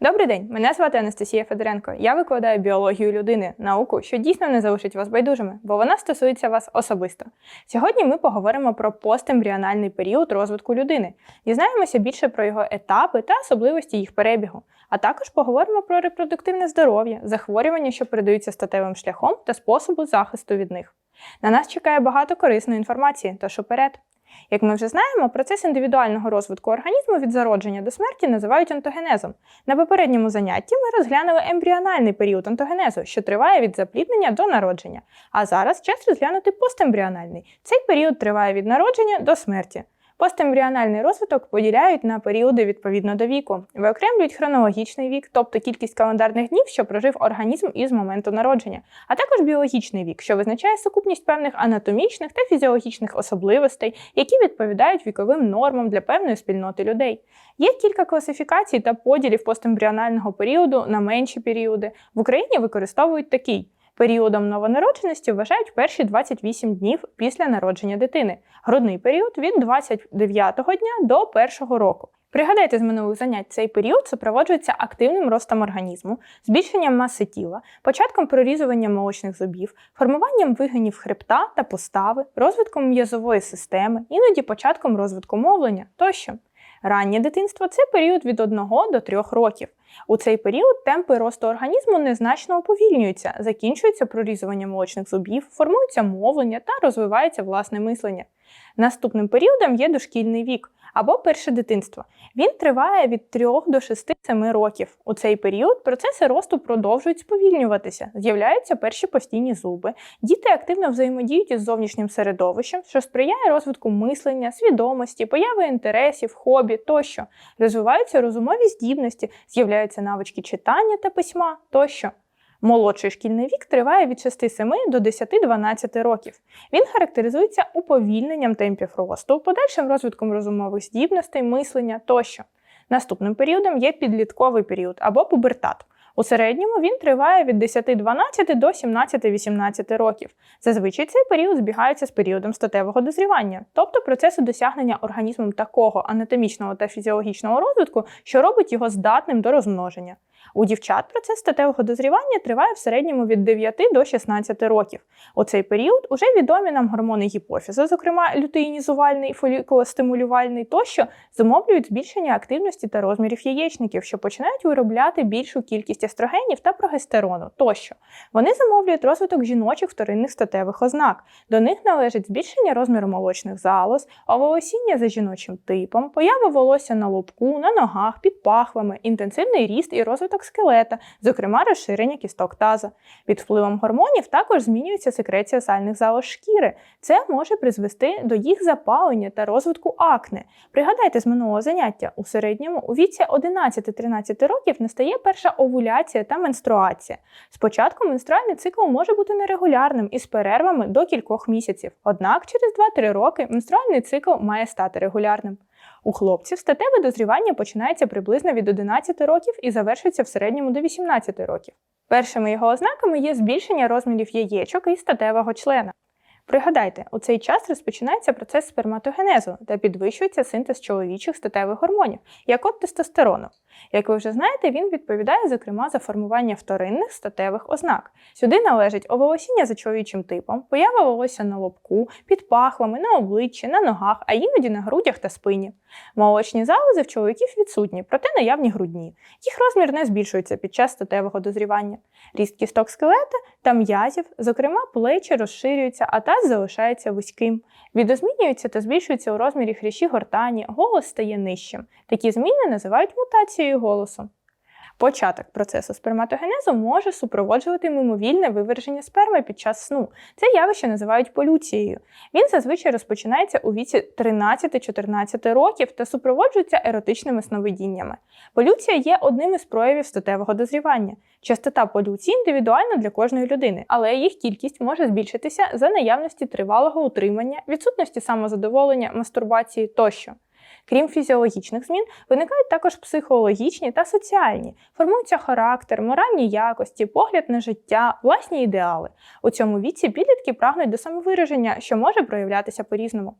Добрий день, мене звати Анастасія Федоренко. Я викладаю біологію людини, науку, що дійсно не залишить вас байдужими, бо вона стосується вас особисто. Сьогодні ми поговоримо про постембріональний період розвитку людини, дізнаємося більше про його етапи та особливості їх перебігу, а також поговоримо про репродуктивне здоров'я, захворювання, що передаються статевим шляхом та способу захисту від них. На нас чекає багато корисної інформації, тож уперед. Як ми вже знаємо, процес індивідуального розвитку організму від зародження до смерті називають онтогенезом. На попередньому занятті ми розглянули ембріональний період онтогенезу, що триває від запліднення до народження. А зараз час розглянути постембріональний. Цей період триває від народження до смерті. Постембріональний розвиток поділяють на періоди відповідно до віку. Виокремлюють хронологічний вік, тобто кількість календарних днів, що прожив організм із моменту народження, а також біологічний вік, що визначає сукупність певних анатомічних та фізіологічних особливостей, які відповідають віковим нормам для певної спільноти людей. Є кілька класифікацій та поділів постембріонального періоду на менші періоди. В Україні використовують такий. Періодом новонародженості вважають перші 28 днів після народження дитини, грудний період від 29-го дня до першого року. Пригадайте з минулих занять, цей період супроводжується активним ростом організму, збільшенням маси тіла, початком прорізування молочних зубів, формуванням вигинів хребта та постави, розвитком м'язової системи, іноді початком розвитку мовлення тощо. Раннє дитинство це період від 1 до 3 років. У цей період темпи росту організму незначно уповільнюються, закінчується прорізування молочних зубів, формується мовлення та розвивається власне мислення. Наступним періодом є дошкільний вік або перше дитинство. Він триває від 3 до 6-7 років. У цей період процеси росту продовжують сповільнюватися, з'являються перші постійні зуби, діти активно взаємодіють із зовнішнім середовищем, що сприяє розвитку мислення, свідомості, появи інтересів, хобі тощо, розвиваються розумові здібності, з'являються навички читання та письма тощо. Молодший шкільний вік триває від 6-7 до 10-12 років. Він характеризується уповільненням темпів росту, подальшим розвитком розумових здібностей, мислення тощо. Наступним періодом є підлітковий період або пубертат. У середньому він триває від 10-12 до 17-18 років. Зазвичай цей період збігається з періодом статевого дозрівання, тобто процесу досягнення організмом такого анатомічного та фізіологічного розвитку, що робить його здатним до розмноження. У дівчат процес статевого дозрівання триває в середньому від 9 до 16 років. У цей період уже відомі нам гормони гіпофізу, зокрема лютеїнізувальний, фолікулостимулювальний тощо, зумовлюють збільшення активності та розмірів яєчників, що починають виробляти більшу кількість естрогенів та прогестерону тощо. Вони замовлюють розвиток жіночих вторинних статевих ознак. До них належить збільшення розміру молочних залоз, оволосіння за жіночим типом, поява волосся на лобку, на ногах, під пахвами, інтенсивний ріст і розвиток скелета, зокрема розширення кісток таза. Під впливом гормонів також змінюється секреція сальних залоз шкіри. Це може призвести до їх запалення та розвитку акне. Пригадайте з минулого заняття, у середньому у віці 11-13 років настає перша овуляція та менструація. Спочатку менструальний цикл може бути нерегулярним із перервами до кількох місяців. Однак через 2-3 роки менструальний цикл має стати регулярним. У хлопців статеве дозрівання починається приблизно від 11 років і завершується в середньому до 18 років. Першими його ознаками є збільшення розмірів яєчок і статевого члена. Пригадайте, у цей час розпочинається процес сперматогенезу та підвищується синтез чоловічих статевих гормонів, як от тестостерону. Як ви вже знаєте, він відповідає, зокрема, за формування вторинних статевих ознак. Сюди належить оволосіння за чоловічим типом, поява волосся на лобку, під пахвами, на обличчі, на ногах, а іноді на грудях та спині. Молочні залози в чоловіків відсутні, проте наявні грудні. Їх розмір не збільшується під час статевого дозрівання. Ріст кісток скелета та м'язів, зокрема, плечі розширюються, а таз залишається вузьким. Відозмінюються та збільшуються у розмірі хрящі гортані, голос стає нижчим. Такі зміни називають мутацією голосу. Початок процесу сперматогенезу може супроводжувати мимовільне виверження сперми під час сну. Це явище називають полюцією. Він зазвичай розпочинається у віці 13-14 років та супроводжується еротичними сновидіннями. Полюція є одним із проявів статевого дозрівання. Частота полюції індивідуальна для кожної людини, але їх кількість може збільшитися за наявності тривалого утримання, відсутності самозадоволення, мастурбації тощо. Крім фізіологічних змін, виникають також психологічні та соціальні, формується характер, моральні якості, погляд на життя, власні ідеали. У цьому віці підлітки прагнуть до самовираження, що може проявлятися по-різному.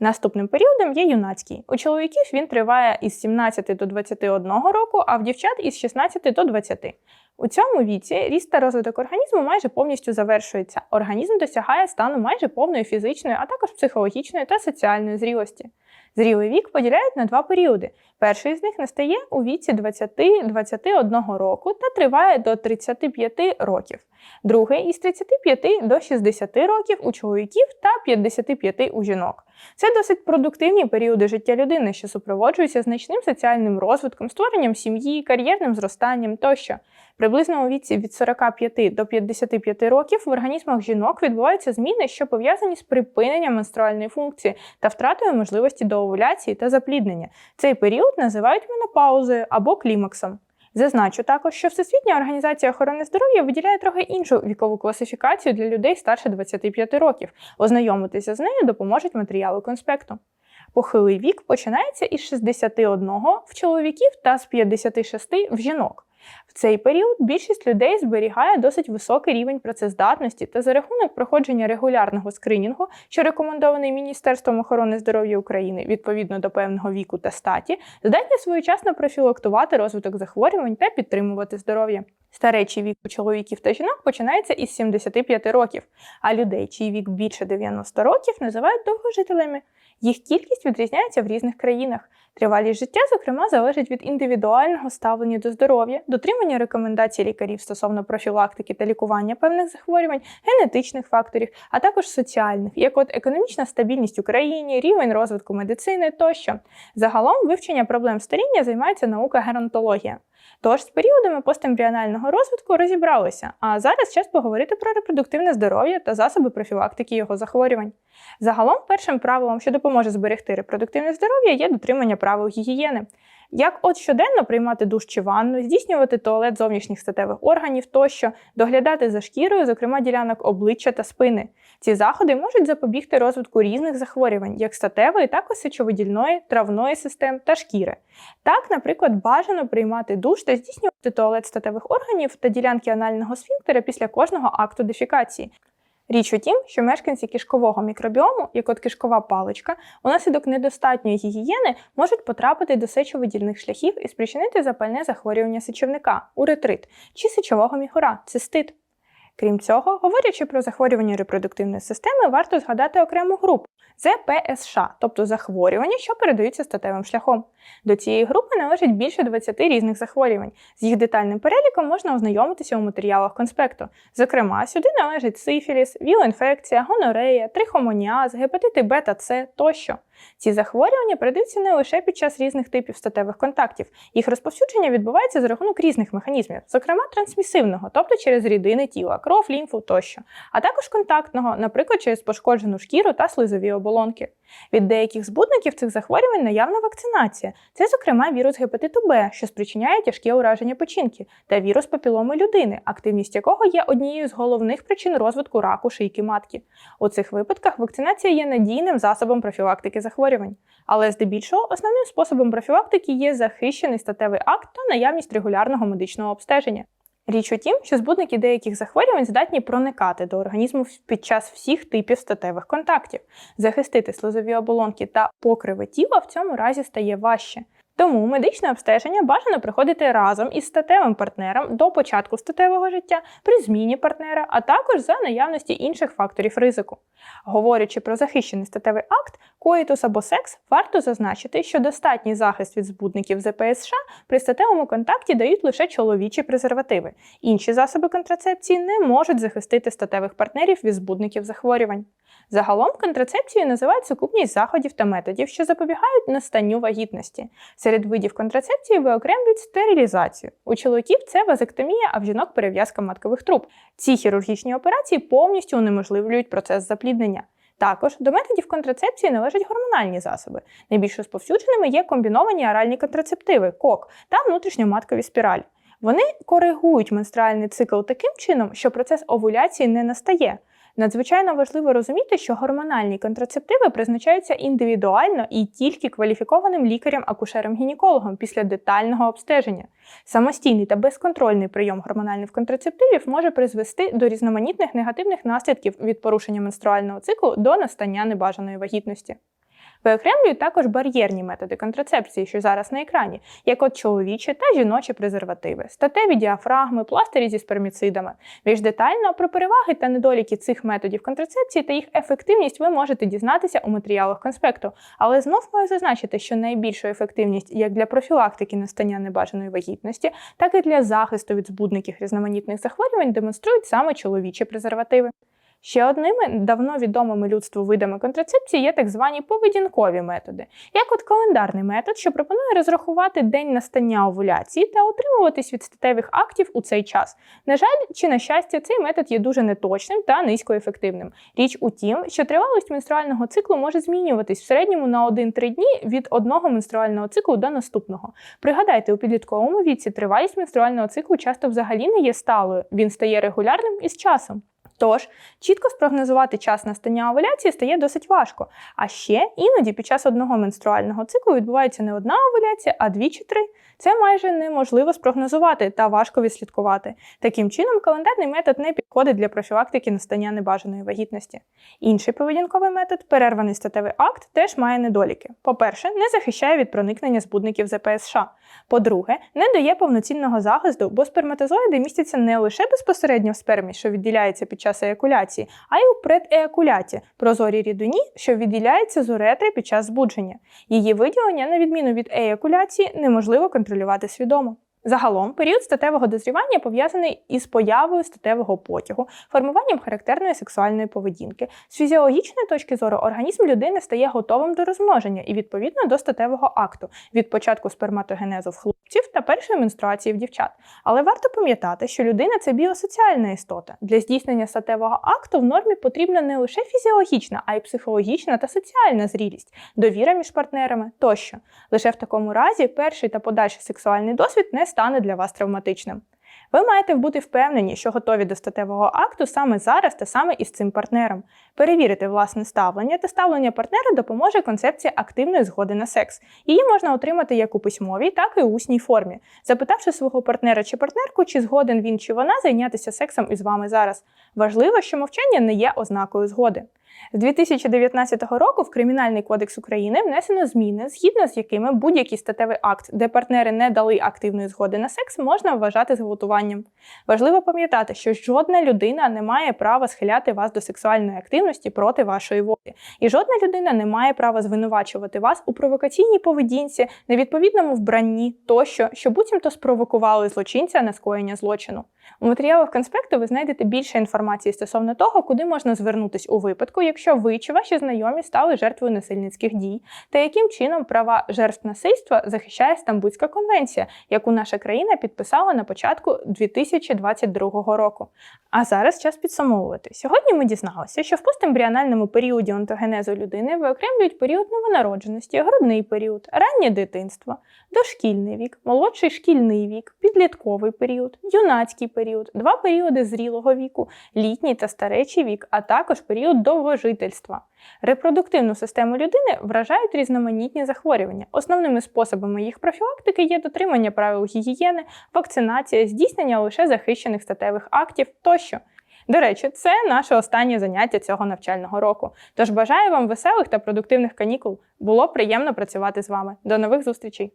Наступним періодом є юнацький. У чоловіків він триває із 17 до 21 року, а в дівчат із 16 до 20. У цьому віці ріст та розвиток організму майже повністю завершується. Організм досягає стану майже повної фізичної, а також психологічної та соціальної зрілості. Зрілий вік поділяють на два періоди. Перший з них настає у віці 20-21 року та триває до 35 років. Другий із 35 до 60 років у чоловіків та 55 у жінок. Це досить продуктивні періоди життя людини, що супроводжуються значним соціальним розвитком, створенням сім'ї, кар'єрним зростанням тощо. Приблизно у віці від 45 до 55 років в організмах жінок відбуваються зміни, що пов'язані з припиненням менструальної функції та втратою можливості до овуляції та запліднення. Цей період називають менопаузою або клімаксом. Зазначу також, що Всесвітня організація охорони здоров'я виділяє трохи іншу вікову класифікацію для людей старше 25 років. Ознайомитися з нею допоможуть матеріали конспекту. Похилий вік починається із 61 в чоловіків та з 56 в жінок. Цей період більшість людей зберігає досить високий рівень працездатності та за рахунок проходження регулярного скринінгу, що рекомендований Міністерством охорони здоров'я України відповідно до певного віку та статі, здатні своєчасно профілактувати розвиток захворювань та підтримувати здоров'я. Старечий вік у чоловіків та жінок починається із 75 років, а людей, чий вік більше 90 років, називають довгожителями. Їх кількість відрізняється в різних країнах. Тривалість життя, зокрема, залежить від індивідуального ставлення до здоров'я, дотримання рекомендацій лікарів стосовно профілактики та лікування певних захворювань, генетичних факторів, а також соціальних, як от економічна стабільність у країні, рівень розвитку медицини тощо. Загалом вивчення проблем старіння займається наука геронтологія. Тож з періодами постембріонального розвитку розібралися, а зараз час поговорити про репродуктивне здоров'я та засоби профілактики його захворювань. Загалом, першим правилом, що допоможе зберегти репродуктивне здоров'я, є дотримання правил гігієни. Як от щоденно приймати душ чи ванну, здійснювати туалет зовнішніх статевих органів тощо, доглядати за шкірою, зокрема ділянок обличчя та спини. Ці заходи можуть запобігти розвитку різних захворювань, як статевої, так і сечовидільної, травної систем та шкіри. Так, наприклад, бажано приймати душ та здійснювати туалет статевих органів та ділянки анального сфінктера після кожного акту дефікації. Річ у тім, що мешканці кишкового мікробіому, як от кишкова паличка, унаслідок недостатньої гігієни можуть потрапити до сечовидільних шляхів і спричинити запальне захворювання сечівника, уретрит чи сечового міхура, цистит. Крім цього, говорячи про захворювання репродуктивної системи, варто згадати окрему групу ЗПСШ, тобто захворювання, що передаються статевим шляхом. До цієї групи належить більше 20 різних захворювань. З їх детальним переліком можна ознайомитися у матеріалах конспекту. Зокрема, сюди належить сифіліс, віл-інфекція, гонорея, трихомоніаз, гепатити бета С тощо. Ці захворювання передаються не лише під час різних типів статевих контактів. Їх розповсюдження відбувається за рахунок різних механізмів, зокрема трансмісивного, тобто через рідини тіла, кров, лімфу тощо, а також контактного, наприклад, через пошкоджену шкіру та слизові оболонки. Від деяких збудників цих захворювань наявна вакцинація. Це, зокрема, вірус гепатиту Б, що спричиняє тяжке ураження печінки, та вірус папіломи людини, активність якого є однією з головних причин розвитку раку шийки матки. У цих випадках вакцинація є надійним засобом профілактики захворювань. Але здебільшого основним способом профілактики є захищений статевий акт та наявність регулярного медичного обстеження. Річ у тім, що збудники деяких захворювань здатні проникати до організму під час всіх типів статевих контактів. Захистити слизові оболонки та покриви тіла в цьому разі стає важче. Тому медичне обстеження бажано приходити разом із статевим партнером до початку статевого життя при зміні партнера, а також за наявності інших факторів ризику. Говорячи про захищений статевий акт, коїтус або секс, варто зазначити, що достатній захист від збудників ЗПС при статевому контакті дають лише чоловічі презервативи. Інші засоби контрацепції не можуть захистити статевих партнерів від збудників захворювань. Загалом контрацепцією називають сукупність заходів та методів, що запобігають настанню вагітності. Серед видів контрацепції виокремлюють стерилізацію. У чоловіків це вазектомія, а в жінок перев'язка маткових труб. Ці хірургічні операції повністю унеможливлюють процес запліднення. Також до методів контрацепції належать гормональні засоби. Найбільш розповсюдженими є комбіновані оральні контрацептиви КОК та внутрішньоматкові спіралі. Вони коригують менструальний цикл таким чином, що процес овуляції не настає. Надзвичайно важливо розуміти, що гормональні контрацептиви призначаються індивідуально і тільки кваліфікованим лікарем-акушером-гінекологом після детального обстеження. Самостійний та безконтрольний прийом гормональних контрацептивів може призвести до різноманітних негативних наслідків від порушення менструального циклу до настання небажаної вагітності. Виокремлюють також бар'єрні методи контрацепції, що зараз на екрані, як от чоловічі та жіночі презервативи, статеві діафрагми, пластирі зі сперміцидами. Більш детально про переваги та недоліки цих методів контрацепції та їх ефективність ви можете дізнатися у матеріалах конспекту. Але знов маю зазначити, що найбільшу ефективність як для профілактики настання небажаної вагітності, так і для захисту від збудників різноманітних захворювань демонструють саме чоловічі презервативи. Ще одними давно відомими людству видами контрацепції є так звані поведінкові методи, як от календарний метод, що пропонує розрахувати день настання овуляції та утримуватись від статевих актів у цей час. На жаль, чи на щастя, цей метод є дуже неточним та низькоефективним. Річ у тім, що тривалість менструального циклу може змінюватись в середньому на 1-3 дні від одного менструального циклу до наступного. Пригадайте, у підлітковому віці тривалість менструального циклу часто взагалі не є сталою, він стає регулярним із часом. Тож, чітко спрогнозувати час настання овуляції стає досить важко. А ще іноді під час одного менструального циклу відбувається не одна овуляція, а дві чи три. Це майже неможливо спрогнозувати та важко відслідкувати. Таким чином, календарний метод не підходить для профілактики настання небажаної вагітності. Інший поведінковий метод перерваний статевий акт, теж має недоліки. По-перше, не захищає від проникнення збудників ЗПСШ. По-друге, не дає повноцінного захисту, бо сперматозоїди містяться не лише безпосередньо в спермі, що відділяється під час еякуляції, а й у предеякуляті прозорій рідині, що відділяється з уретри під час збудження. Її виділення, на відміну від еякуляції, неможливо контролювати свідомо. Загалом, період статевого дозрівання пов'язаний із появою статевого потягу, формуванням характерної сексуальної поведінки. З фізіологічної точки зору організм людини стає готовим до розмноження і відповідно до статевого акту від початку сперматогенезу в хлопців та першої менструації в дівчат. Але варто пам'ятати, що людина це біосоціальна істота. Для здійснення статевого акту в нормі потрібна не лише фізіологічна, а й психологічна та соціальна зрілість, довіра між партнерами тощо. Лише в такому разі перший та подальший сексуальний досвід не стане для вас травматичним. Ви маєте бути впевнені, що готові до статевого акту саме зараз та саме із цим партнером. Перевірити власне ставлення та ставлення партнера допоможе концепція активної згоди на секс. Її можна отримати як у письмовій, так і у усній формі, запитавши свого партнера чи партнерку, чи згоден він чи вона зайнятися сексом із вами зараз. Важливо, що мовчання не є ознакою згоди. З 2019 року в Кримінальний кодекс України внесено зміни, згідно з якими будь-який статевий акт, де партнери не дали активної згоди на секс, можна вважати зґвалтуванням. Важливо пам'ятати, що жодна людина не має права схиляти вас до сексуальної активності проти вашої волі, і жодна людина не має права звинувачувати вас у провокаційній поведінці, невідповідному вбранні тощо, що буцімто спровокували злочинця на скоєння злочину. У матеріалах конспекту ви знайдете більше інформації стосовно того, куди можна звернутись у випадку, якщо ви чи ваші знайомі стали жертвою насильницьких дій, та яким чином права жертв насильства захищає Стамбульська конвенція, яку наша країна підписала на початку 2022 року. А зараз час підсумовувати. Сьогодні ми дізналися, що в постембріональному періоді онтогенезу людини виокремлюють період новонародженості, грудний період, раннє дитинство, дошкільний вік, молодший шкільний вік, підлітковий період, юнацький період, два періоди зрілого віку, літній та старечий вік, а також період довгожительства. Репродуктивну систему людини вражають різноманітні захворювання. Основними способами їх профілактики є дотримання правил гігієни, вакцинація, здійснення лише захищених статевих актів тощо. До речі, це наше останнє заняття цього навчального року. Тож бажаю вам веселих та продуктивних канікул. Було приємно працювати з вами. До нових зустрічей!